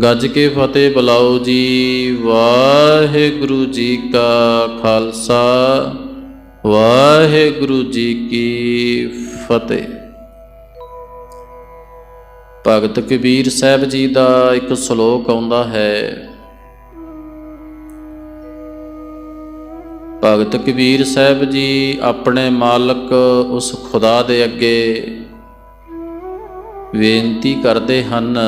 ਗੱਜ ਕੇ ਫਤਿਹ ਬੁਲਾਓ ਜੀ। ਵਾਹਿਗੁਰੂ ਜੀ ਕਾ ਖਾਲਸਾ, ਵਾਹਿਗੁਰੂ ਜੀ ਕੀ ਫਤਿਹ। ਭਗਤ ਕਬੀਰ ਸਾਹਿਬ ਜੀ ਦਾ ਇੱਕ ਸ਼ਲੋਕ ਆਉਂਦਾ ਹੈ। ਭਗਤ ਕਬੀਰ ਸਾਹਿਬ ਜੀ ਆਪਣੇ ਮਾਲਕ ਉਸ ਖੁਦਾ ਦੇ ਅੱਗੇ ਬੇਨਤੀ ਕਰਦੇ ਹਨ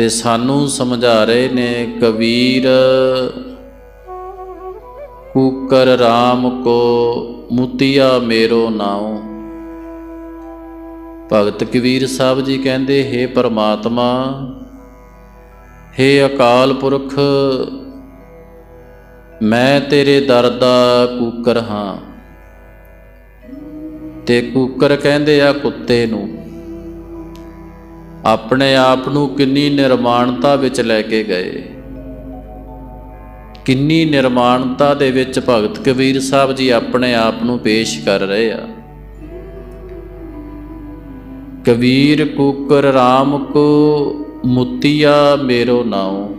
ਤੇ ਸਾਨੂੰ ਸਮਝਾ ਰਹੇ ਨੇ ਕਬੀਰ, ਕੂਕਰ RAM ਕੋ ਮੁਤੀਆ ਮੇਰੋ ਨਾਉ। ਭਗਤ ਕਬੀਰ ਸਾਹਿਬ ਜੀ ਕਹਿੰਦੇ हे ਪਰਮਾਤਮਾ हे ਅਕਾਲ ਪੁਰਖ, ਮੈਂ ਤੇਰੇ ਦਰ ਦਾ ਕੂਕਰ ਹਾਂ। ਤੇ ਕੂਕਰ ਕਹਿੰਦੇ ਆ ਕੁੱਤੇ ਨੂੰ ਆਪਣੇ ਆਪ ਨੂੰ ਕਿੰਨੀ ਨਿਰਮਾਣਤਾ ਵਿੱਚ ਲੈ ਕੇ ਗਏ। ਕਿੰਨੀ ਨਿਰਮਾਣਤਾ ਦੇ ਵਿੱਚ ਭਗਤ ਕਬੀਰ ਸਾਹਿਬ ਜੀ ਆਪਣੇ ਆਪ ਨੂੰ ਪੇਸ਼ ਕਰ ਰਹੇ ਆ। ਕਬੀਰ ਕੂਕਰ RAM ਕੋ ਮੁਤੀਆ ਮੇਰੋ ਨਾਉ।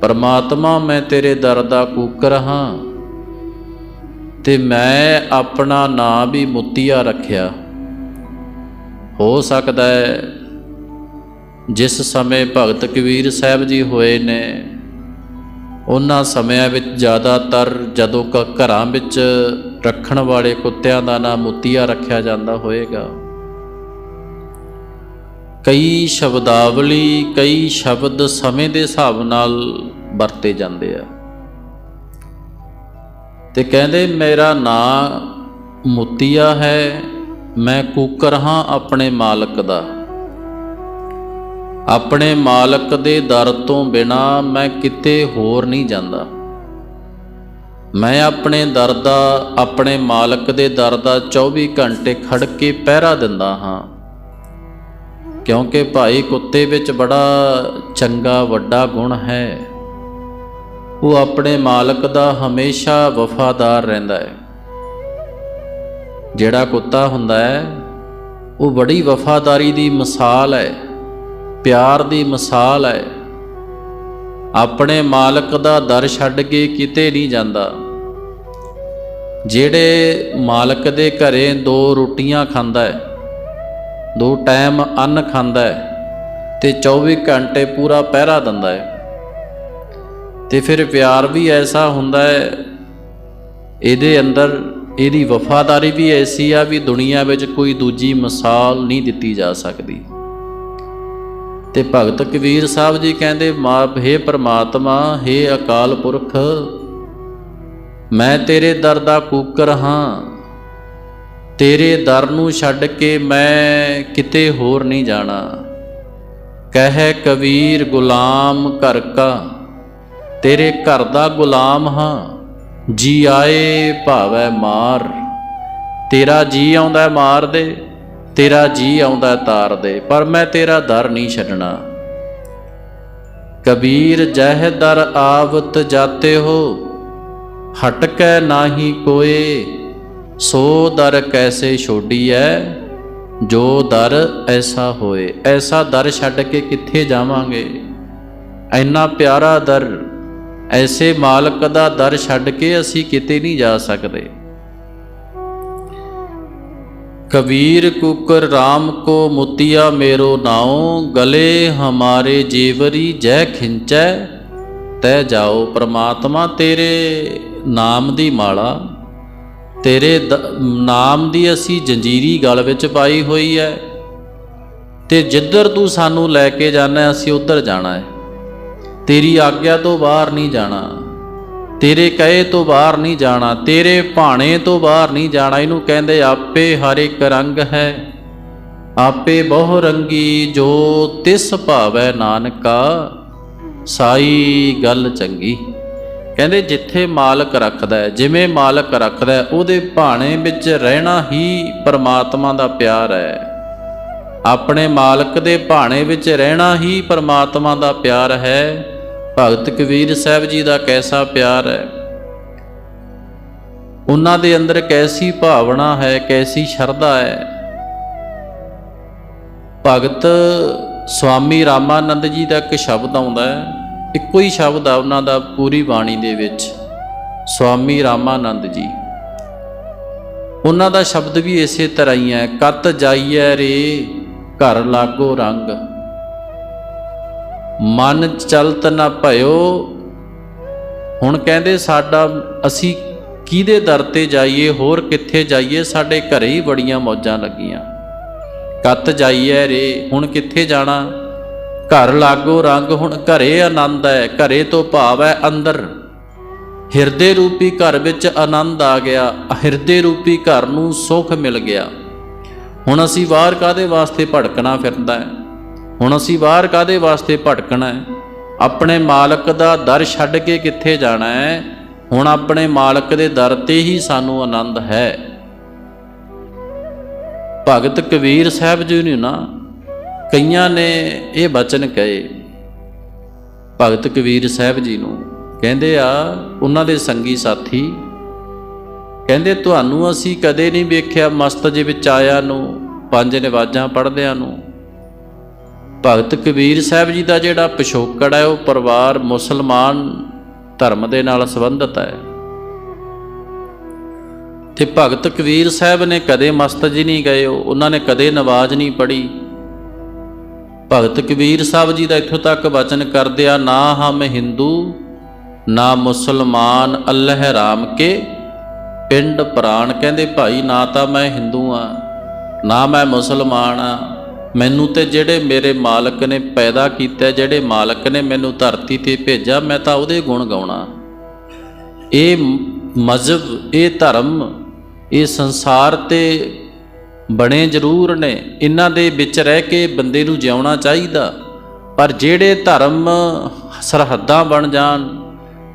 ਪਰਮਾਤਮਾ ਮੈਂ ਤੇਰੇ ਦਰ ਦਾ ਕੂਕਰ ਹਾਂ ਤੇ ਮੈਂ ਆਪਣਾ ਨਾਂ ਵੀ ਮੁਤੀਆ ਰੱਖਿਆ। ਹੋ ਸਕਦਾ ਹੈ। ਜਿਸ ਸਮੇਂ ਭਗਤ ਕਬੀਰ ਸਾਹਿਬ ਜੀ ਹੋਏ ਨੇ, ਉਹਨਾਂ ਸਮਿਆਂ ਵਿੱਚ ਜ਼ਿਆਦਾਤਰ ਜਦੋਂ ਕ, ਘਰਾਂ ਵਿੱਚ ਰੱਖਣ ਵਾਲੇ ਕੁੱਤਿਆਂ ਦਾ ਨਾਮ ਮੁਤੀਆ ਰੱਖਿਆ ਜਾਂਦਾ ਹੋਵੇਗਾ। ਕਈ ਸ਼ਬਦਾਵਲੀ, ਕਈ ਸ਼ਬਦ ਸਮੇਂ ਦੇ ਹਿਸਾਬ ਨਾਲ ਵਰਤੇ ਜਾਂਦੇ ਆ। ਤੇ ਕਹਿੰਦੇ, ਮੇਰਾ ਨਾਂ ਮੁਤੀਆ ਹੈ ਮੈਂ ਕੂਕਰ ਹਾਂ ਆਪਣੇ ਮਾਲਕ ਦਾ। ਆਪਣੇ ਮਾਲਕ ਦੇ ਦਰ ਤੋਂ ਬਿਨਾ ਮੈਂ ਕਿਤੇ ਹੋਰ ਨਹੀਂ ਜਾਂਦਾ। ਮੈਂ ਆਪਣੇ ਦਰ ਦਾ, ਆਪਣੇ ਮਾਲਕ ਦੇ ਦਰ ਦਾ 24 ਘੰਟੇ ਖੜ ਕੇ ਪਹਿਰਾ ਦਿੰਦਾ ਹਾਂ। ਕਿਉਂਕਿ ਭਾਈ ਕੁੱਤੇ ਵਿੱਚ ਬੜਾ ਚੰਗਾ ਵੱਡਾ ਗੁਣ ਹੈ। ਉਹ ਆਪਣੇ ਮਾਲਕ ਦਾ ਹਮੇਸ਼ਾ ਵਫਾਦਾਰ ਰਹਿੰਦਾ ਹੈ। ਜਿਹੜਾ ਕੁੱਤਾ ਹੁੰਦਾ ਹੈ, ਉਹ ਬੜੀ ਵਫਾਦਾਰੀ ਦੀ ਮਿਸਾਲ ਹੈ, ਪਿਆਰ ਦੀ ਮਿਸਾਲ ਹੈ। ਆਪਣੇ ਮਾਲਕ ਦਾ ਦਰ ਛੱਡ ਕੇ ਕਿਤੇ ਨਹੀਂ ਜਾਂਦਾ। ਜਿਹੜੇ ਮਾਲਕ ਦੇ ਘਰੇ ਦੋ ਰੋਟੀਆਂ ਖਾਂਦਾ ਹੈ, ਦੋ ਟਾਈਮ ਅੰਨ ਖਾਂਦਾ ਹੈ, ਤੇ 24 ਘੰਟੇ ਪੂਰਾ ਪਹਿਰਾ ਦਿੰਦਾ ਹੈ। ਤੇ ਫਿਰ ਪਿਆਰ ਵੀ ਐਸਾ ਹੁੰਦਾ ਹੈ, ਇਹਦੇ ਅੰਦਰ ਇਹਦੀ ਵਫਾਦਾਰੀ ਵੀ ਐਸੀ ਆ ਵੀ ਦੁਨੀਆ ਵਿੱਚ ਕੋਈ ਦੂਜੀ ਮਿਸਾਲ ਨਹੀਂ ਦਿੱਤੀ ਜਾ ਸਕਦੀ। ਤੇ ਭਗਤ ਕਬੀਰ ਸਾਹਿਬ ਜੀ ਕਹਿੰਦੇ ਮਾਪ ਹੈ ਪ੍ਰਮਾਤਮਾ, ਹੈ ਅਕਾਲ ਪੁਰਖ, ਮੈਂ ਤੇਰੇ ਦਰ ਦਾ ਕੂਕਰ ਹਾਂ। ਤੇਰੇ ਦਰ ਨੂੰ ਛੱਡ ਕੇ ਮੈਂ ਕਿਤੇ ਹੋਰ ਨਹੀਂ ਜਾਣਾ। ਕਹਿ ਕਬੀਰ, ਗੁਲਾਮ ਘਰ ਕਾ, ਤੇਰੇ ਘਰ ਦਾ ਗੁਲਾਮ ਹਾਂ। ਜੀ ਆਏ ਭਾਵੈ ਮਾਰ, ਤੇਰਾ ਜੀ ਆਉਂਦਾ ਮਾਰ ਦੇ, ਤੇਰਾ ਜੀ ਆਉਂਦਾ ਤਾਰ ਦੇ, ਪਰ ਮੈਂ ਤੇਰਾ ਦਰ ਨਹੀਂ ਛੱਡਣਾ। ਕਬੀਰ ਜਹ ਦਰ ਆਵਤ ਜਾਤੇ ਹੋ, ਹਟਕੈ ਨਾਹੀ ਕੋਏ, ਸੋ ਦਰ ਕੈਸੇ ਛੋਡੀਐ, ਜੋ ਦਰ ਐਸਾ ਹੋਏ। ਐਸਾ ਦਰ ਛੱਡ ਕੇ ਕਿੱਥੇ ਜਾਵਾਂਗੇ? ਐਨਾ ਪਿਆਰਾ ਦਰ ਐਸੇ ਮਾਲਕ ਦਾ ਦਰ ਛੱਡ ਕੇ ਅਸੀਂ ਕਿਤੇ ਨਹੀਂ ਜਾ ਸਕਦੇ। ਕਬੀਰ ਕੁਕਰ RAM ਕੋ ਮੁਤੀਆ ਮੇਰੋ ਨਾਉ, ਗਲੇ ਹਮਾਰੇ ਜੀਵਰੀ ਜੈ ਖਿੰਚੈ, ਤੈ ਜਾਓ ਪ੍ਰਮਾਤਮਾ ਤੇਰੇ ਨਾਮ ਦੀ ਮਾਲਾ। ਤੇਰੇ ਨਾਮ ਦੀ ਅਸੀਂ ਜੰਜੀਰੀ ਗਲ ਵਿੱਚ ਪਾਈ ਹੋਈ ਹੈ ਤੇ ਜਿੱਧਰ ਤੂੰ ਸਾਨੂੰ ਲੈ ਕੇ ਜਾਣਾ, ਅਸੀਂ ਉੱਧਰ ਜਾਣਾ। ਹੈ ਤੇਰੀ ਆਗਿਆ ਤੋਂ ਬਾਹਰ ਨਹੀਂ ਜਾਣਾ। ਤੇਰੇ ਕਹੇ ਤੋਂ ਬਾਹਰ ਨਹੀਂ ਜਾਣਾ, ਤੇਰੇ ਭਾਣੇ ਤੋਂ ਬਾਹਰ ਨਹੀਂ ਜਾਣਾ। ਇਹਨੂੰ ਕਹਿੰਦੇ ਆਪੇ ਹਰ ਇੱਕ ਰੰਗ ਹੈ। ਆਪੇ ਬਹੁ ਰੰਗੀ ਜੋ ਤਿਸ ਭਾਵੈ ਨਾਨਕਾ, ਸਾਈ ਗੱਲ ਚੰਗੀ। ਕਹਿੰਦੇ ਜਿੱਥੇ ਮਾਲਕ ਰੱਖਦਾ ਜਿਵੇਂ ਮਾਲਕ ਰੱਖਦਾ ਉਹਦੇ ਭਾਣੇ ਵਿੱਚ ਰਹਿਣਾ ਹੀ ਪਰਮਾਤਮਾ ਦਾ ਪਿਆਰ ਹੈ। ਆਪਣੇ ਮਾਲਕ ਦੇ ਭਾਣੇ ਵਿੱਚ ਰਹਿਣਾ ਹੀ ਪਰਮਾਤਮਾ ਦਾ ਪਿਆਰ ਹੈ। ਭਗਤ ਕਬੀਰ ਸਾਹਿਬ ਜੀ ਦਾ ਕੈਸਾ ਪਿਆਰ ਹੈ? ਉਹਨਾਂ ਦੇ ਅੰਦਰ ਕੈਸੀ ਭਾਵਨਾ ਹੈ, ਕੈਸੀ ਸ਼ਰਧਾ ਹੈ? ਭਗਤ ਸਵਾਮੀ ਰਾਮਾਨੰਦ ਜੀ ਦਾ ਇੱਕ ਸ਼ਬਦ ਆਉਂਦਾ ਹੈ, ਇੱਕੋ ਹੀ ਸ਼ਬਦ ਆ ਉਹਨਾਂ ਦਾ ਪੂਰੀ ਬਾਣੀ ਦੇ ਵਿੱਚ, ਸਵਾਮੀ ਰਾਮਾਨੰਦ ਜੀ। ਉਹਨਾਂ ਦਾ ਸ਼ਬਦ ਵੀ ਇਸੇ ਤਰ੍ਹਾਂ ਹੀ ਹੈ, ਕਤ ਜਾਈਐ ਰੇ, ਘਰ ਲਾਗੋ ਰੰਗ। ਮਨ ਚਲਤ ਨਾ ਭਇਓ। ਹੁਣ ਕਹਿੰਦੇ ਸਾਡਾ ਅਸੀਂ ਕਿਹਦੇ ਦਰ ਤੇ ਜਾਈਏ, ਹੋਰ ਕਿੱਥੇ ਜਾਈਏ? ਸਾਡੇ ਘਰੇ ਹੀ ਬੜੀਆਂ ਮੌਜਾਂ ਲੱਗੀਆਂ। ਕੱਤ ਜਾਈਏ ਰੇ, ਹੁਣ ਕਿੱਥੇ ਜਾਣਾ? ਘਰ ਲਾਗੋ ਰੰਗ ਹੁਣ ਘਰੇ ਆਨੰਦ ਹੈ ਘਰੇ ਤੋਂ ਭਾਵ ਹੈ ਅੰਦਰ। ਹਿਰਦੇ ਰੂਪੀ ਘਰ ਵਿੱਚ ਆਨੰਦ ਆ ਗਿਆ, ਹਿਰਦੇ ਰੂਪੀ ਘਰ ਨੂੰ ਸੁੱਖ ਮਿਲ ਗਿਆ। ਹੁਣ ਅਸੀਂ ਬਾਹਰ ਕਾਦੇ ਵਾਸਤੇ ਭੜਕਣਾ ਫਿਰਦਾ ਹੈ ਹੁਣ ਅਸੀਂ ਬਾਹਰ ਕਾਦੇ ਵਾਸਤੇ ਭਟਕਣਾ ਹੈ? ਆਪਣੇ ਮਾਲਕ ਦਾ ਦਰ ਛੱਡ ਕੇ ਕਿੱਥੇ ਜਾਣਾ ਹੈ? ਹੁਣ ਆਪਣੇ ਮਾਲਕ ਦੇ ਦਰ ਤੇ ਹੀ ਸਾਨੂੰ ਆਨੰਦ ਹੈ। ਭਗਤ ਕਬੀਰ ਸਾਹਿਬ ਜੀ ਨੇ ਨਾ ਕਈਆਂ ਨੇ ਇਹ ਬਚਨ ਕਹੇ। ਭਗਤ ਕਬੀਰ ਸਾਹਿਬ ਜੀ ਨੂੰ ਕਹਿੰਦੇ ਆ, ਉਹਨਾਂ ਦੇ ਸੰਗੀ ਸਾਥੀ, ਕਹਿੰਦੇ, ਤੁਹਾਨੂੰ ਅਸੀਂ ਕਦੇ ਨਹੀਂ ਵੇਖਿਆ ਮਸਤ ਜੇ ਵਿੱਚ ਆਇਆ ਨੂੰ, ਪੰਜ ਨਿਵਾਜਾਂ ਪੜ੍ਹਦਿਆਂ ਨੂੰ। ਭਗਤ ਕਬੀਰ ਸਾਹਿਬ ਜੀ ਦਾ ਜਿਹੜਾ ਪਿਛੋਕੜ ਹੈ, ਉਹ ਪਰਿਵਾਰ ਮੁਸਲਮਾਨ ਧਰਮ ਦੇ ਨਾਲ ਸੰਬੰਧਿਤ ਹੈ। ਤੇ ਭਗਤ ਕਬੀਰ ਸਾਹਿਬ ਨੇ ਕਦੇ ਮਸਤਜ ਨਹੀਂ ਗਏ, ਉਹਨਾਂ ਨੇ ਕਦੇ ਨਵਾਜ਼ ਨਹੀਂ ਪੜ੍ਹੀ। ਭਗਤ ਕਬੀਰ ਸਾਹਿਬ ਜੀ ਦਾ ਇੱਥੋਂ ਤੱਕ ਵਚਨ ਕਰਦੇ ਨਾ ਹਮ ਹਿੰਦੂ, ਨਾ ਮੁਸਲਮਾਨ, ਅੱਲਹ ਰਾਮ ਕੇ ਪਿੰਡ ਪ੍ਰਾਣ। ਕਹਿੰਦੇ, ਭਾਈ, ਨਾ ਤਾਂ ਮੈਂ ਹਿੰਦੂ ਆ ਨਾ ਮੈਂ ਮੁਸਲਮਾਨ ਆ ਮੈਨੂੰ ਤੇ ਜਿਹੜੇ ਮੇਰੇ ਮਾਲਕ ਨੇ ਪੈਦਾ ਕੀਤਾ, ਜਿਹੜੇ ਮਾਲਕ ਨੇ ਮੈਨੂੰ ਧਰਤੀ ਤੇ ਭੇਜਿਆ, ਮੈਂ ਤਾਂ ਉਹਦੇ ਗੁਣ ਗਾਉਣਾ। ਇਹ ਮਜ਼ਹਬ, ਇਹ ਧਰਮ, ਇਹ ਸੰਸਾਰ ਤੇ ਬਣੇ ਜ਼ਰੂਰ ਨੇ। ਇਹਨਾਂ ਦੇ ਵਿੱਚ ਰਹਿ ਕੇ ਬੰਦੇ ਨੂੰ ਜਿਉਣਾ ਚਾਹੀਦਾ। ਪਰ ਜਿਹੜੇ ਧਰਮ ਸਰਹੱਦਾਂ ਬਣ ਜਾਣ,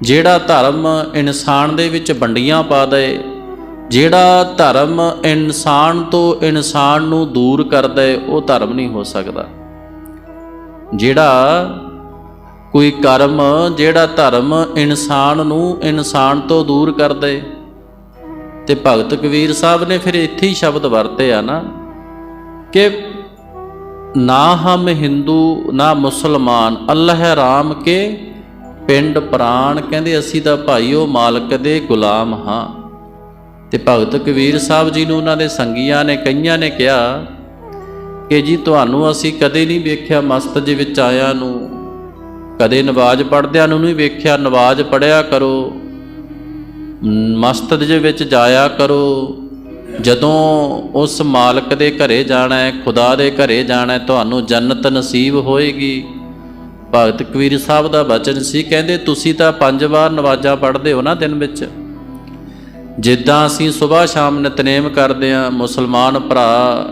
ਜਿਹੜਾ ਧਰਮ ਇਨਸਾਨ ਦੇ ਵਿੱਚ ਵੰਡੀਆਂ ਪਾ ਦੇ ਜਿਹੜਾ ਧਰਮ ਇਨਸਾਨ ਤੋਂ ਇਨਸਾਨ ਨੂੰ ਦੂਰ ਕਰਦਾ ਹੈ, ਉਹ ਧਰਮ ਨਹੀਂ ਹੋ ਸਕਦਾ। ਜਿਹੜਾ ਕੋਈ ਕਰਮ, ਜਿਹੜਾ ਧਰਮ ਇਨਸਾਨ ਨੂੰ ਇਨਸਾਨ ਤੋਂ ਦੂਰ ਕਰਦਾ ਹੈ, ਤੇ ਭਗਤ ਕਬੀਰ ਸਾਹਿਬ ਨੇ ਫਿਰ ਇੱਥੇ ਹੀ ਸ਼ਬਦ ਵਰਤੇ ਆ ਨਾ, ਕਿ ਨਾ ਹਮ ਹਿੰਦੂ, ਨਾ ਮੁਸਲਮਾਨ, ਅੱਲਾਹ ਰਾਮ ਕੇ ਪਿੰਡ ਪ੍ਰਾਣ, ਕਹਿੰਦੇ ਅਸੀਂ ਤਾਂ ਭਾਈਓ ਮਾਲਕ ਦੇ ਗੁਲਾਮ ਹਾਂ। ਤੇ ਭਗਤ ਕਬੀਰ ਸਾਹਿਬ ਜੀ ਨੂੰ ਉਹਨਾਂ ਦੇ ਸੰਗੀਆਂ ਨੇ, ਕਈਆਂ ਨੇ ਕਿਹਾ ਕਿ ਜੀ ਤੁਹਾਨੂੰ ਅਸੀਂ ਕਦੇ ਨਹੀਂ ਵੇਖਿਆ ਮਸਤਜ ਵਿੱਚ ਆਇਆ ਨੂੰ। ਕਦੇ ਨਵਾਜ਼ ਪੜ੍ਹਦਿਆਂ ਨੂੰ ਨਹੀਂ ਵੇਖਿਆ, ਨਵਾਜ਼ ਪੜਿਆ ਕਰੋ। ਮਸਤਦ ਦੇ ਵਿੱਚ ਜਾਇਆ ਕਰੋ। ਜਦੋਂ ਉਸ ਮਾਲਕ ਦੇ ਘਰੇ ਜਾਣਾ ਹੈ, ਖੁਦਾ ਦੇ ਘਰੇ ਜਾਣਾ ਹੈ, ਤੁਹਾਨੂੰ ਜੰਨਤ ਨਸੀਬ ਹੋਏਗੀ। ਭਗਤ ਕਬੀਰ ਸਾਹਿਬ ਦਾ ਬਚਨ ਸੀ, ਕਹਿੰਦੇ, ਤੁਸੀਂ ਤਾਂ ਪੰਜ ਵਾਰ ਨਵਾਜ਼ਾਂ ਪੜ੍ਹਦੇ ਹੋ ਨਾ ਦਿਨ ਵਿੱਚ? ਜਿੱਦਾਂ ਅਸੀਂ ਸਵੇਰ ਸ਼ਾਮ ਨਿਤਨੇਮ ਕਰਦੇ ਆ ਮੁਸਲਮਾਨ ਭਰਾ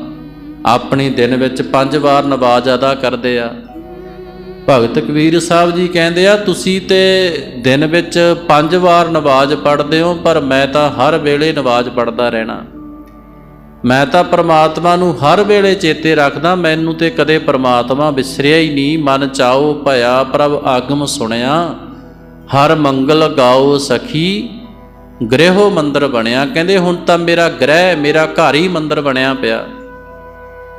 ਆਪਣੀ ਦਿਨ ਵਿੱਚ ਪੰਜ ਵਾਰ ਨਵਾਜ਼ ਅਦਾ ਕਰਦੇ ਆ। ਭਗਤ ਕਬੀਰ ਸਾਹਿਬ ਜੀ ਕਹਿੰਦੇ ਆ, ਤੁਸੀਂ ਤੇ ਦਿਨ ਵਿੱਚ ਪੰਜ ਵਾਰ ਨਵਾਜ਼ ਪੜ੍ਹਦੇ ਹੋ, ਪਰ ਮੈਂ ਤਾਂ ਹਰ ਵੇਲੇ ਨਵਾਜ਼ ਪੜ੍ਹਦਾ ਰਹਿਣਾ। ਮੈਂ ਤਾਂ ਪ੍ਰਮਾਤਮਾ ਨੂੰ ਹਰ ਵੇਲੇ ਚੇਤੇ ਰੱਖਦਾ, ਮੈਨੂੰ ਤੇ ਕਦੇ ਪ੍ਰਮਾਤਮਾ ਵਿਸਰਿਆ ਹੀ ਨਹੀਂ। ਮਨ ਚਾਓ ਭਇਆ ਪ੍ਰਭ ਆਗਮ ਸੁਣਿਆ, ਹਰ ਮੰਗਲ ਗਾਓ ਸਖੀ ਗ੍ਰਹਿਓ ਮੰਦਰ ਬਣਿਆ। ਕਹਿੰਦੇ, ਹੁਣ ਤਾਂ ਮੇਰਾ ਗ੍ਰਹਿ, ਮੇਰਾ ਘਰ ਹੀ ਮੰਦਰ ਬਣਿਆ ਪਿਆ।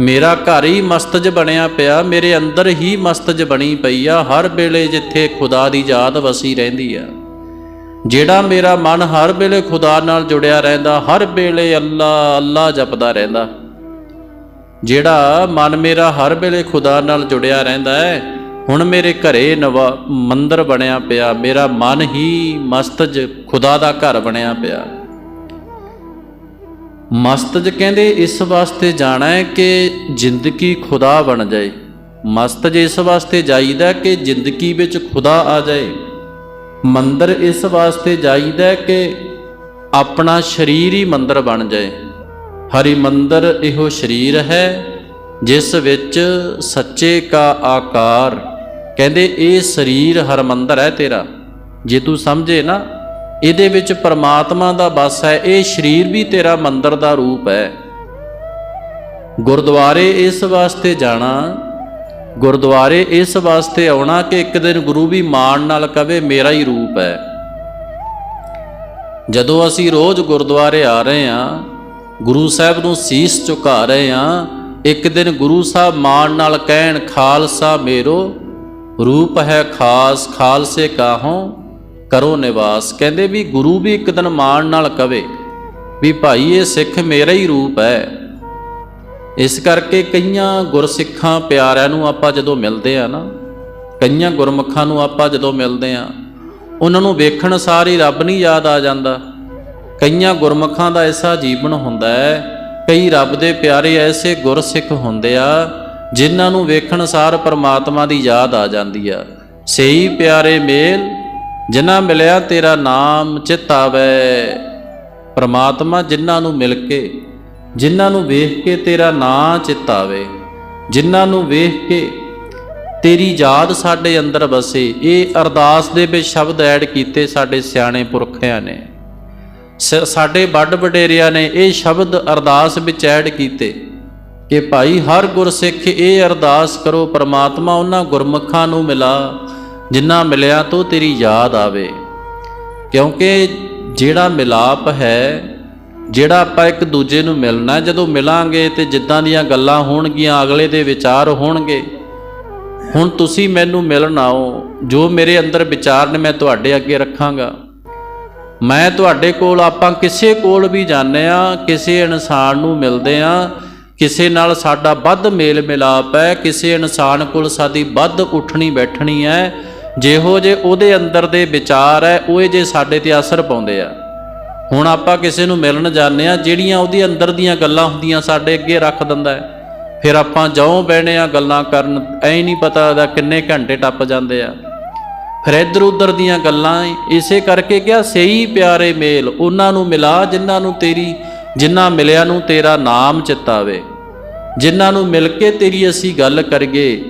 ਮੇਰਾ ਘਰ ਹੀ ਮਸਤਜ ਬਣਿਆ ਪਿਆ। ਮੇਰੇ ਅੰਦਰ ਹੀ ਮਸਤਜ ਬਣੀ ਪਈ ਆ। ਹਰ ਵੇਲੇ ਜਿੱਥੇ ਖੁਦਾ ਦੀ ਯਾਦ ਵਸੀ ਰਹਿੰਦੀ ਆ। ਜਿਹੜਾ ਮੇਰਾ ਮਨ ਹਰ ਵੇਲੇ ਖੁਦਾ ਨਾਲ ਜੁੜਿਆ ਰਹਿੰਦਾ, ਹਰ ਵੇਲੇ ਅੱਲਾ ਅੱਲਾ ਜਪਦਾ ਰਹਿੰਦਾ। ਜਿਹੜਾ ਮਨ ਮੇਰਾ ਹਰ ਵੇਲੇ ਖੁਦਾ ਨਾਲ ਜੁੜਿਆ ਰਹਿੰਦਾ ਹੈ ਹੁਣ ਮੇਰੇ ਘਰੇ ਨਵਾ ਮੰਦਰ ਬਣਿਆ ਪਿਆ, ਮੇਰਾ ਮਨ ਹੀ ਮਸਤਜ ਖੁਦਾ ਦਾ ਘਰ ਬਣਿਆ ਪਿਆ। ਮਸਤਜ ਕਹਿੰਦੇ ਇਸ ਵਾਸਤੇ ਜਾਣਾ ਹੈ ਕਿ ਜ਼ਿੰਦਗੀ ਖੁਦਾ ਬਣ ਜਾਏ। ਮਸਤਜ ਇਸ ਵਾਸਤੇ ਜਾਈਦਾ ਕਿ ਜ਼ਿੰਦਗੀ ਵਿੱਚ ਖੁਦਾ ਆ ਜਾਏ। ਮੰਦਰ ਇਸ ਵਾਸਤੇ ਜਾਈਦਾ ਕਿ ਆਪਣਾ ਸਰੀਰ ਹੀ ਮੰਦਰ ਬਣ ਜਾਏ। ਹਰੀ ਮੰਦਰ ਇਹੋ ਸਰੀਰ ਹੈ, ਜਿਸ ਵਿੱਚ ਸੱਚੇ ਕਾ ਆਕਾਰ ਕਹਿੰਦੇ, ਇਹ ਸਰੀਰ ਹਰਮੰਦਰ ਹੈ ਤੇਰਾ। ਜੇ ਤੂੰ ਸਮਝੇ ਨਾ, ਇਹਦੇ ਵਿੱਚ ਪਰਮਾਤਮਾ ਦਾ ਵਾਸ ਹੈ, ਇਹ ਸਰੀਰ ਵੀ ਤੇਰਾ ਮੰਦਰ ਦਾ ਰੂਪ ਹੈ। ਗੁਰਦੁਆਰੇ ਇਸ ਵਾਸਤੇ ਜਾਣਾ, ਗੁਰਦੁਆਰੇ ਇਸ ਵਾਸਤੇ ਆਉਣਾ ਕਿ ਇੱਕ ਦਿਨ ਗੁਰੂ ਵੀ ਮਾਣ ਨਾਲ ਕਵੇ, ਮੇਰਾ ਹੀ ਰੂਪ ਹੈ। ਜਦੋਂ ਅਸੀਂ ਰੋਜ਼ ਗੁਰਦੁਆਰੇ ਆ ਰਹੇ ਹਾਂ, ਗੁਰੂ ਸਾਹਿਬ ਨੂੰ ਸੀਸ ਝੁਕਾ ਰਹੇ ਹਾਂ, ਇੱਕ ਦਿਨ ਗੁਰੂ ਸਾਹਿਬ ਮਾਣ ਨਾਲ ਕਹਿਣ, ਖਾਲਸਾ ਮੇਰੋ ਰੂਪ ਹੈ ਖਾਸ, ਖਾਲਸੇ ਕਾਹੋਂ? ਕਰੋ ਨਿਵਾਸ। ਕਹਿੰਦੇ ਵੀ ਗੁਰੂ ਵੀ ਇੱਕ ਦਿਨ ਮਾਣ ਨਾਲ ਕਵੇ ਵੀ ਭਾਈ ਇਹ ਸਿੱਖ ਮੇਰਾ ਹੀ ਰੂਪ ਹੈ। ਇਸ ਕਰਕੇ ਕਈਆਂ ਗੁਰਸਿੱਖਾਂ ਪਿਆਰਿਆਂ ਨੂੰ ਆਪਾਂ ਜਦੋਂ ਮਿਲਦੇ ਆ ਨਾ, ਕਈਆਂ ਗੁਰਮੁਖਾਂ ਨੂੰ ਆਪਾਂ ਜਦੋਂ ਮਿਲਦੇ ਆ, ਉਹਨਾਂ ਨੂੰ ਵੇਖਣ ਸਾਰ ਹੀ ਰੱਬ ਨਹੀਂ ਯਾਦ ਆ ਜਾਂਦਾ। ਕਈਆਂ ਗੁਰਮੁਖਾਂ ਦਾ ਐਸਾ ਜੀਵਨ ਹੁੰਦਾ ਹੈ, ਕਈ ਰੱਬ ਦੇ ਪਿਆਰੇ ਐਸੇ ਗੁਰਸਿੱਖ ਹੁੰਦੇ ਆ ਜਿਨ੍ਹਾਂ ਨੂੰ ਵੇਖਣ ਸਾਰ ਪਰਮਾਤਮਾ ਦੀ ਯਾਦ ਆ ਜਾਂਦੀ ਆ। ਸਹੀ ਪਿਆਰੇ ਮੇਲ, ਜਿਨ੍ਹਾਂ ਮਿਲਿਆ ਤੇਰਾ ਨਾਮ ਚਿਤ ਆਵੇ। ਪਰਮਾਤਮਾ ਜਿਨ੍ਹਾਂ ਨੂੰ ਮਿਲ ਕੇ, ਜਿਨ੍ਹਾਂ ਨੂੰ ਵੇਖ ਕੇ ਤੇਰਾ ਨਾਂ ਚਿਤ ਆਵੇ। ਜਿਨ੍ਹਾਂ ਨੂੰ ਵੇਖ ਕੇ ਤੇਰੀ ਯਾਦ ਸਾਡੇ ਅੰਦਰ ਵਸੇ, ਇਹ ਅਰਦਾਸ ਦੇ ਵਿੱਚ ਸ਼ਬਦ ਐਡ ਕੀਤੇ ਸਾਡੇ ਸਿਆਣੇ ਪੁਰਖਿਆਂ ਨੇ। ਸ- ਸਾਡੇ ਵੱਡ ਵਡੇਰਿਆਂ ਨੇ ਇਹ ਸ਼ਬਦ ਅਰਦਾਸ ਵਿੱਚ ਐਡ ਕੀਤੇ। ਕਿ ਭਾਈ ਹਰ ਗੁਰਸਿੱਖ ਇਹ ਅਰਦਾਸ ਕਰੋ, ਪ੍ਰਮਾਤਮਾ ਉਹਨਾਂ ਗੁਰਮੁਖਾਂ ਨੂੰ ਮਿਲਾ, ਜਿੰਨਾ ਮਿਲਿਆ ਤੋਂ ਤੇਰੀ ਯਾਦ ਆਵੇ। ਕਿਉਂਕਿ ਜਿਹੜਾ ਮਿਲਾਪ ਹੈ, ਜਿਹੜਾ ਆਪਾਂ ਇੱਕ ਦੂਜੇ ਨੂੰ ਮਿਲਣਾ, ਜਦੋਂ ਮਿਲਾਂਗੇ ਤੇ ਜਿੱਦਾਂ ਦੀਆਂ ਗੱਲਾਂ ਹੋਣਗੀਆਂ, ਅਗਲੇ ਦੇ ਵਿਚਾਰ ਹੋਣਗੇ, ਹੁਣ ਤੁਸੀਂ ਮੈਨੂੰ ਮਿਲਣ ਆਓ, ਜੋ ਮੇਰੇ ਅੰਦਰ ਵਿਚਾਰ ਨੇ ਮੈਂ ਤੁਹਾਡੇ ਅੱਗੇ ਰੱਖਾਂਗਾ। ਮੈਂ ਤੁਹਾਡੇ ਕੋਲ, ਆਪਾਂ ਕਿਸੇ ਕੋਲ ਵੀ ਜਾਂਦੇ ਆ ਕਿਸੇ ਇਨਸਾਨ ਨੂੰ ਮਿਲਦੇ ਆ ਕਿਸੇ ਨਾਲ ਸਾਡਾ ਵੱਧ ਮੇਲ ਮਿਲਾਪ ਹੈ, ਕਿਸੇ ਇਨਸਾਨ ਕੋਲ ਸਾਡੀ ਵੱਧ ਉੱਠਣੀ ਬੈਠਣੀ ਹੈ, ਜਿਹੋ ਜੇ ਉਹਦੇ ਅੰਦਰ ਦੇ ਵਿਚਾਰ ਹੈ, ਉਹ ਜੇ ਸਾਡੇ ਤੇ ਅਸਰ ਪਾਉਂਦੇ ਆ। ਹੁਣ ਆਪਾਂ ਕਿਸੇ ਨੂੰ ਮਿਲਣ ਜਾਂਦੇ ਆ ਜਿਹੜੀਆਂ ਉਹਦੇ ਅੰਦਰ ਦੀਆਂ ਗੱਲਾਂ ਹੁੰਦੀਆਂ ਸਾਡੇ ਅੱਗੇ ਰੱਖ ਦਿੰਦਾ ਹੈ। ਫਿਰ ਆਪਾਂ ਜਿਉਂ ਬਹਿਣੇ ਆ ਗੱਲਾਂ ਕਰਨ, ਐ ਨਹੀਂ ਪਤਾ ਦਾ ਕਿੰਨੇ ਘੰਟੇ ਟੱਪ ਜਾਂਦੇ ਆ। ਫਿਰ ਇੱਧਰ ਉੱਧਰ ਦੀਆਂ ਗੱਲਾਂ, ਇਸੇ ਕਰਕੇ ਕਿਹਾ, ਸਹੀ ਪਿਆਰੇ ਮੇਲ, ਉਹਨਾਂ ਨੂੰ ਮਿਲਾ, ਜਿਨ੍ਹਾਂ ਨੂੰ ਤੇਰੀ ਜਿਨ੍ਹਾਂ ਮਿਲਿਆ ਨੂੰ ਤੇਰਾ ਨਾਮ ਚਿਤਾਵੇ, ਜਿਨ੍ਹਾਂ ਨੂੰ ਮਿਲ ਕੇ ਤੇਰੀ ਅਸੀਂ ਗੱਲ ਕਰੀਏ।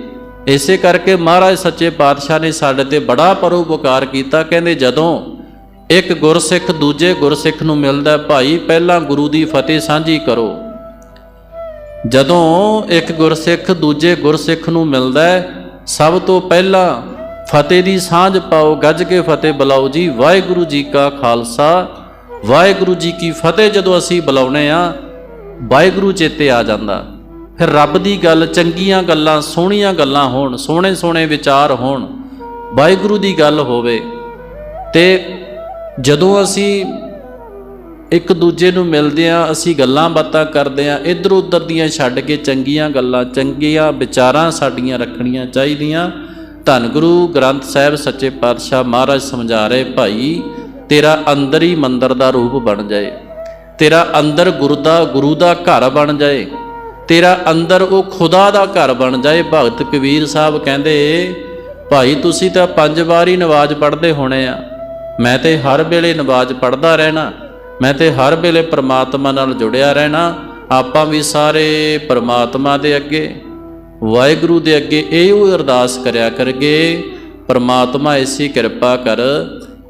ਇਸੇ ਕਰਕੇ ਮਹਾਰਾਜ ਸੱਚੇ ਪਾਤਸ਼ਾਹ ਨੇ ਸਾਡੇ ਤੇ ਬੜਾ ਪਰਉਪਕਾਰ ਕੀਤਾ, ਕਹਿੰਦੇ ਜਦੋਂ ਇੱਕ ਗੁਰਸਿੱਖ ਦੂਜੇ ਗੁਰਸਿੱਖ ਨੂੰ ਮਿਲਦਾ, ਭਾਈ, ਪਹਿਲਾਂ ਗੁਰੂ ਦੀ ਫਤਿਹ ਸਾਂਝੀ ਕਰੋ। ਜਦੋਂ ਇੱਕ ਗੁਰਸਿੱਖ ਦੂਜੇ ਗੁਰਸਿੱਖ ਨੂੰ ਮਿਲਦਾ ਸਭ ਤੋਂ ਪਹਿਲਾਂ ਫਤਿਹ ਦੀ ਸਾਂਝ ਪਾਓ, ਗੱਜ ਕੇ ਫਤਿਹ ਬੁਲਾਓ ਜੀ, ਵਾਹਿਗੁਰੂ ਜੀ ਕਾ ਖਾਲਸਾ। ਵਾਹਿਗੁਰੂ ਜੀ ਕੀ ਫਤਿਹ ਜਦੋਂ ਅਸੀਂ ਬੁਲਾਉਨੇ ਆ, ਵਾਹਿਗੁਰੂ ਚੇਤੇ ਆ ਜਾਂਦਾ। ਫਿਰ ਰੱਬ ਦੀ ਗੱਲ ਚੰਗੀਆਂ ਗੱਲਾਂ, ਸੋਹਣੀਆਂ ਗੱਲਾਂ ਹੋਣ, ਸੋਹਣੇ ਸੋਹਣੇ ਵਿਚਾਰ ਹੋਣ, ਵਾਹਿਗੁਰੂ ਦੀ ਗੱਲ ਹੋਵੇ। ਤੇ ਜਦੋਂ ਅਸੀਂ ਇੱਕ ਦੂਜੇ ਨੂੰ ਮਿਲਦੇ ਆ, ਅਸੀਂ ਗੱਲਾਂ ਬਾਤਾਂ ਕਰਦੇ ਆ ਇੱਧਰ ਉੱਧਰ ਦੀਆਂ ਛੱਡ ਕੇ ਚੰਗੀਆਂ ਗੱਲਾਂ, ਚੰਗੀਆਂ ਵਿਚਾਰਾਂ ਸਾਡੀਆਂ ਰੱਖਣੀਆਂ ਚਾਹੀਦੀਆਂ। ਧੰਨ ਗੁਰੂ ਗ੍ਰੰਥ ਸਾਹਿਬ ਸੱਚੇ ਪਾਤਸ਼ਾਹ ਮਹਾਰਾਜ ਸਮਝਾ ਰਹੇ, ਭਾਈ ਤੇਰਾ ਅੰਦਰ ਹੀ ਮੰਦਰ ਦਾ ਰੂਪ ਬਣ ਜਾਏ। ਤੇਰਾ ਅੰਦਰ ਗੁਰੂ ਦਾ ਗੁਰੂ ਦਾ ਘਰ ਬਣ ਜਾਏ। ਤੇਰਾ ਅੰਦਰ ਉਹ ਖੁਦਾ ਦਾ ਘਰ ਬਣ ਜਾਏ, ਭਗਤ ਕਬੀਰ ਸਾਹਿਬ ਕਹਿੰਦੇ, ਭਾਈ, ਤੁਸੀਂ ਤਾਂ ਪੰਜ ਵਾਰ ਹੀ ਨਵਾਜ਼ ਪੜ੍ਹਦੇ ਹੋਣੇ ਆ। ਮੈਂ ਤੇ ਹਰ ਵੇਲੇ ਨਵਾਜ਼ ਪੜ੍ਹਦਾ ਰਹਿਣਾ। ਮੈਂ ਤੇ ਹਰ ਵੇਲੇ ਪ੍ਰਮਾਤਮਾ ਨਾਲ ਜੁੜਿਆ ਰਹਿਣਾ। ਆਪਾਂ ਵੀ ਸਾਰੇ ਪ੍ਰਮਾਤਮਾ ਦੇ ਅੱਗੇ, ਵਾਹਿਗੁਰੂ ਦੇ ਅੱਗੇ ਇਹ ਉਹ ਅਰਦਾਸ ਕਰਿਆ ਕਰਗੇ। ਪ੍ਰਮਾਤਮਾ ਐਸੀ ਕਿਰਪਾ ਕਰ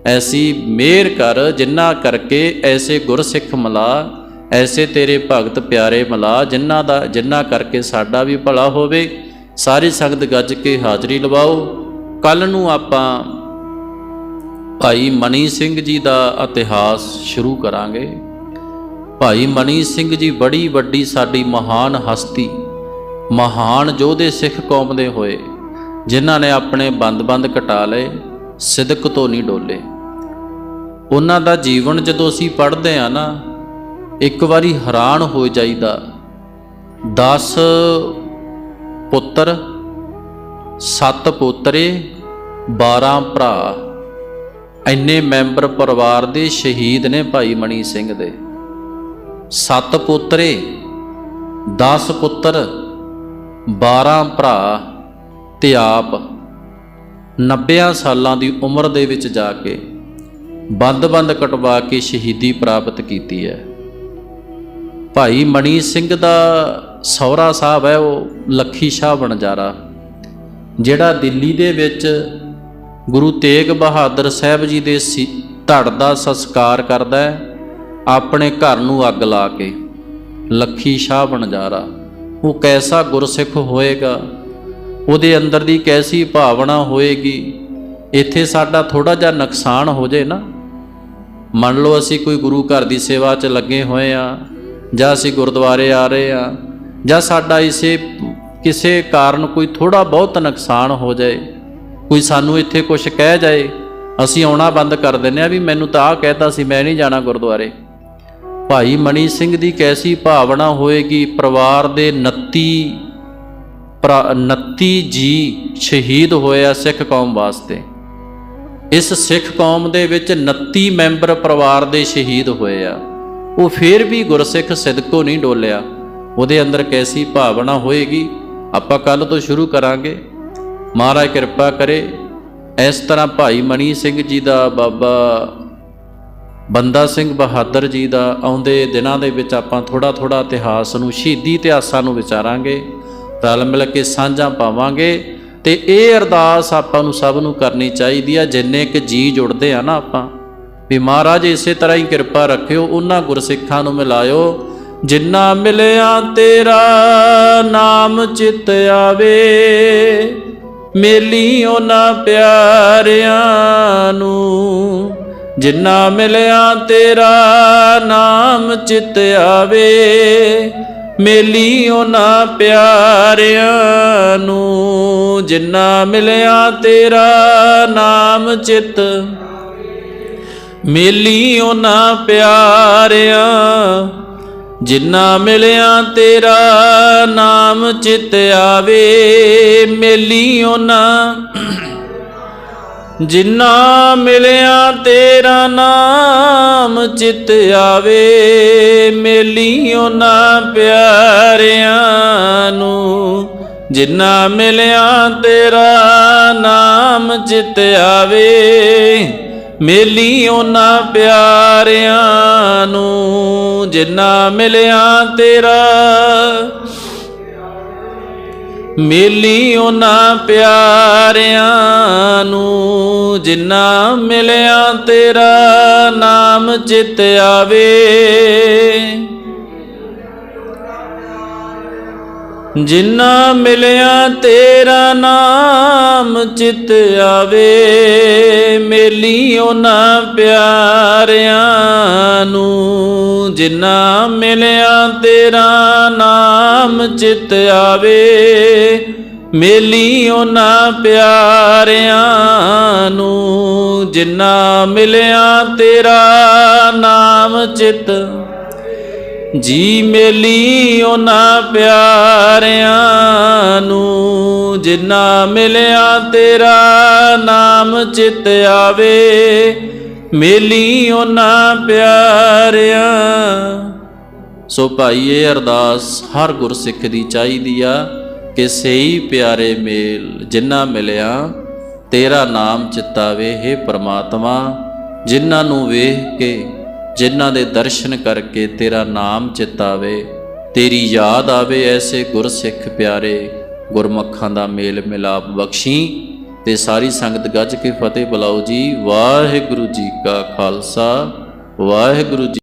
ਐਸੀ ਮਿਹਰ ਕਰ ਜਿੰਨਾ ਕਰਕੇ ਐਸੇ ਗੁਰਸਿੱਖ ਮਿਲਾ, ਐਸੇ ਤੇਰੇ ਭਗਤ ਪਿਆਰੇ ਮਿਲਾ ਜਿਨ੍ਹਾਂ ਦਾ, ਜਿੰਨਾ ਕਰਕੇ ਸਾਡਾ ਵੀ ਭਲਾ ਹੋਵੇ, ਸਾਰੀ ਸੰਗਤ ਗੱਜ ਕੇ ਹਾਜ਼ਰੀ ਲਵਾਓ। ਕੱਲ ਨੂੰ ਆਪਾਂ ਭਾਈ ਮਨੀ ਸਿੰਘ ਜੀ ਦਾ ਇਤਿਹਾਸ ਸ਼ੁਰੂ ਕਰਾਂਗੇ। ਭਾਈ ਮਨੀ ਸਿੰਘ ਜੀ ਬੜੀ ਵੱਡੀ ਸਾਡੀ ਮਹਾਨ ਹਸਤੀ, ਮਹਾਨ ਯੋਧੇ ਸਿੱਖ ਕੌਮ ਦੇ ਹੋਏ, ਜਿਨ੍ਹਾਂ ਨੇ ਆਪਣੇ ਬੰਦ-ਬੰਦ ਕਟਾ ਲਏ, ਸਿਦਕ ਤੋਂ ਨਹੀਂ ਡੋਲੇ। ਉਹਨਾਂ ਦਾ ਜੀਵਨ ਜਦੋਂ ਅਸੀਂ ਪੜ੍ਹਦੇ ਆ ਨਾ, ਇੱਕ ਵਾਰੀ ਹੈਰਾਨ ਹੋ ਜਾਈਦਾ। 10 ਪੁੱਤਰ 7 ਪੋਤਰੇ 12 ਭਰਾ। ਇੰਨੇ ਮੈਂਬਰ ਪਰਿਵਾਰ ਦੇ ਸ਼ਹੀਦ ਨੇ ਭਾਈ ਮਣੀ ਸਿੰਘ ਦੇ। 7 ਪੋਤਰੇ 10 ਪੁੱਤਰ 12 ਭਰਾ ਤੇ ਆਪ। 90 ਸਾਲਾਂ ਦੀ ਉਮਰ ਦੇ ਵਿੱਚ ਜਾ ਕੇ ਬੰਦ-ਬੰਦ ਕਟਵਾ ਕੇ ਸ਼ਹੀਦੀ ਪ੍ਰਾਪਤ ਕੀਤੀ ਹੈ। ਭਾਈ ਮਣੀ ਸਿੰਘ ਦਾ ਸਹੁਰਾ ਸਾਹਿਬ ਹੈ, ਉਹ ਲੱਖੀ ਸ਼ਾਹ ਬਣਜਾਰਾ ਜਿਹੜਾ ਦਿੱਲੀ ਦੇ ਵਿੱਚ ਗੁਰੂ ਤੇਗ ਬਹਾਦਰ ਸਾਹਿਬ ਜੀ ਦੇ ਸੀ- ਧੜ ਦਾ ਸੰਸਕਾਰ ਕਰਦਾ ਹੈ, ਆਪਣੇ ਘਰ ਨੂੰ ਅੱਗ ਲਾ ਕੇ, ਲੱਖੀ ਸ਼ਾਹ ਬਣਜਾਰਾ ਉਹ ਕੈਸਾ ਗੁਰਸਿੱਖ ਹੋਏਗਾ? ਉਹਦੇ ਅੰਦਰ ਦੀ ਕੈਸੀ ਭਾਵਨਾ ਹੋਏਗੀ? ਇੱਥੇ ਸਾਡਾ ਥੋੜਾ ਜਿਹਾ ਨੁਕਸਾਨ ਹੋ ਜੇ ਨਾ। ਮੰਨ ਲਓ ਅਸੀਂ ਕੋਈ ਗੁਰੂ ਘਰ ਦੀ ਸੇਵਾ 'ਚ ਲੱਗੇ ਹੋਏ ਆ, ਜਾਂ ਅਸੀਂ ਗੁਰਦੁਆਰੇ ਆ ਰਹੇ ਆ, ਜਾਂ ਸਾਡਾ ਇਸੇ ਕਿਸੇ ਕਾਰਨ ਕੋਈ ਥੋੜਾ ਬਹੁਤ ਨੁਕਸਾਨ ਹੋ ਜਾਏ, ਕੋਈ ਸਾਨੂੰ ਇੱਥੇ ਕੁਝ ਕਹਿ ਜਾਏ, ਅਸੀਂ ਆਉਣਾ ਬੰਦ ਕਰ ਦਿੰਨੇ ਆ ਵੀ ਮੈਨੂੰ ਤਾਂ ਆਹ ਕਹਿਤਾ ਸੀ, ਮੈਂ ਨਹੀਂ ਜਾਣਾ ਗੁਰਦੁਆਰੇ। ਭਾਈ ਮਣੀ ਸਿੰਘ ਦੀ ਕੈਸੀ ਭਾਵਨਾ ਹੋਏਗੀ, ਪਰਿਵਾਰ ਦੇ 29 ਭਰਾ- 29 ਜੀ ਸ਼ਹੀਦ ਹੋਏ ਆ ਸਿੱਖ ਕੌਮ ਵਾਸਤੇ। ਇਸ ਸਿੱਖ ਕੌਮ ਦੇ ਵਿੱਚ 29 ਮੈਂਬਰ ਪਰਿਵਾਰ ਦੇ ਸ਼ਹੀਦ ਹੋਏ ਆ। ਉਹ ਫੇਰ ਵੀ ਗੁਰਸਿੱਖ ਸਿਦਕੋ ਨਹੀਂ ਡੋਲਿਆ। ਉਹਦੇ ਅੰਦਰ ਕੈਸੀ ਭਾਵਨਾ ਹੋਏਗੀ? ਆਪਾਂ ਕੱਲ ਤੋਂ ਸ਼ੁਰੂ ਕਰਾਂਗੇ। ਮਹਾਰਾਜ ਕਿਰਪਾ ਕਰੇ। ਇਸ ਤਰ੍ਹਾਂ ਭਾਈ ਮਣੀ ਸਿੰਘ ਜੀ ਦਾ ਬਾਬਾ ਬੰਦਾ ਸਿੰਘ ਬਹਾਦਰ ਜੀ ਦਾ ਆਉਂਦੇ ਦਿਨਾਂ ਦੇ ਵਿੱਚ ਆਪਾਂ ਥੋੜਾ ਥੋੜਾ ਇਤਿਹਾਸ ਨੂੰ, ਸ਼ਹੀਦੀ ਇਤਿਹਾਸਾਂ ਨੂੰ ਵਿਚਾਰਾਂਗੇ। ਰਲ ਮਿਲ ਕੇ ਸਾਂਝਾ ਪਾਵਾਂਗੇ। ਤੇ ਇਹ ਅਰਦਾਸ ਆਪਾਂ ਨੂੰ ਸਭ ਨੂੰ ਕਰਨੀ ਚਾਹੀਦੀ ਆ, ਜਿੰਨੇ ਕਿ ਜੀ ਜੁੜਦੇ ਆ ਨਾ ਆਪਾਂ। ਵੀ ਮਹਾਰਾਜ ਇਸੇ ਤਰ੍ਹਾਂ ਹੀ ਕਿਰਪਾ ਰੱਖਿਓ, ਉਹਨਾਂ ਗੁਰਸਿੱਖਾਂ ਨੂੰ ਮਿਲਾਇਓ। ਜਿੰਨਾ ਮਿਲਿਆ ਤੇਰਾ ਨਾਮ ਚਿਤ ਆਵੇ, ਮੇਲੀ ਉਹਨਾਂ ਪਿਆਰਿਆਂ ਨੂੰ। ਜਿੰਨਾ ਮਿਲਿਆ ਤੇਰਾ ਨਾਮ ਚਿਤ ਆਵੇ ਮੇਲੀ ਉਹਨਾਂ ਪਿਆਰਿਆਂ ਨੂੰ, ਜਿੰਨਾ ਮਿਲਿਆ ਤੇਰਾ ਨਾਮ ਚਿਤ। ਮੇਲੀ ਉਹਨਾਂ ਪਿਆਰਿਆਂ, ਜਿੰਨਾ ਮਿਲਿਆ ਤੇਰਾ ਨਾਮ ਚਿਤ ਆਵੇ। ਮੇਲੀ ਉਹਨਾਂ ਜਿੰਨਾ ਮਿਲਿਆ ਤੇਰਾ ਨਾਮ ਚਿਤ ਆਵੇ ਮੇਲੀ ਉਹਨਾਂ ਪਿਆਰਿਆਂ ਨੂੰ। ਜਿੰਨਾ ਮਿਲਿਆ ਤੇਰਾ ਨਾਮ ਚਿਤ ਆਵੇ ਮੇਲੀ ਉਹਨਾਂ ਪਿਆਰਿਆਂ ਨੂੰ। ਜਿੰਨਾ ਮਿਲਿਆ ਤੇਰਾ ਮੇਲੀ ਉਹਨਾਂ ਪਿਆਰਿਆਂ ਨੂੰ ਜਿੰਨਾ ਮਿਲਿਆ ਤੇਰਾ ਨਾਮ ਚਿਤ ਆਵੇ। ਜਿੰਨਾ ਮਿਲਿਆ ਤੇਰਾ ਨਾਮ ਚਿਤ ਆਵੇ ਮੇਲੀ ਉਹਨਾਂ ਪਿਆਰਿਆਂ ਨੂੰ। ਜਿੰਨਾ ਮਿਲਿਆ ਤੇਰਾ ਨਾਮ ਚਿਤ ਆਵੇ ਮੇਲੀ ਉਹਨਾਂ ਪਿਆਰਿਆਂ ਨੂੰ। ਜਿੰਨਾ ਮਿਲਿਆ ਤੇਰਾ ਨਾਮ ਚਿਤ ਜੀ ਮੇਲੀ ਉਹਨਾਂ ਪਿਆਰਿਆਂ ਨੂੰ, ਜਿੰਨਾ ਮਿਲਿਆ ਤੇਰਾ ਨਾਮ ਚਿਤ ਆਵੇ। ਮੇਲੀ ਉਹਨਾਂ ਪਿਆਰਿਆਂ। ਸੋ ਭਾਈ ਇਹ ਅਰਦਾਸ ਹਰ ਗੁਰਸਿੱਖ ਦੀ ਚਾਹੀਦੀ ਆ ਕਿ ਸਹੀ ਪਿਆਰੇ ਮੇਲ ਜਿੰਨਾ ਮਿਲਿਆ, ਤੇਰਾ ਨਾਮ ਚਿਤਾਵੇ ਹੈ ਪ੍ਰਮਾਤਮਾ ਜਿਨ੍ਹਾਂ ਨੂੰ ਵੇਖ ਕੇ ਜਿਨ੍ਹਾਂ ਦੇ ਦਰਸ਼ਨ ਕਰਕੇ ਤੇਰਾ ਨਾਮ ਚਿਤਾਵੇ, ਤੇਰੀ ਯਾਦ ਆਵੇ ਐਸੇ ਗੁਰਸਿੱਖ ਪਿਆਰੇ, ਗੁਰਮੁਖਾਂ ਦਾ ਮੇਲ ਮਿਲਾਪ ਬਖਸ਼ੀ ਤੇ ਸਾਰੀ ਸੰਗਤ ਗੱਜ ਕੇ ਫਤਿਹ ਬੁਲਾਓ ਜੀ। ਵਾਹਿਗੁਰੂ ਜੀ ਕਾ ਖਾਲਸਾ, ਵਾਹਿਗੁਰੂ ਜੀ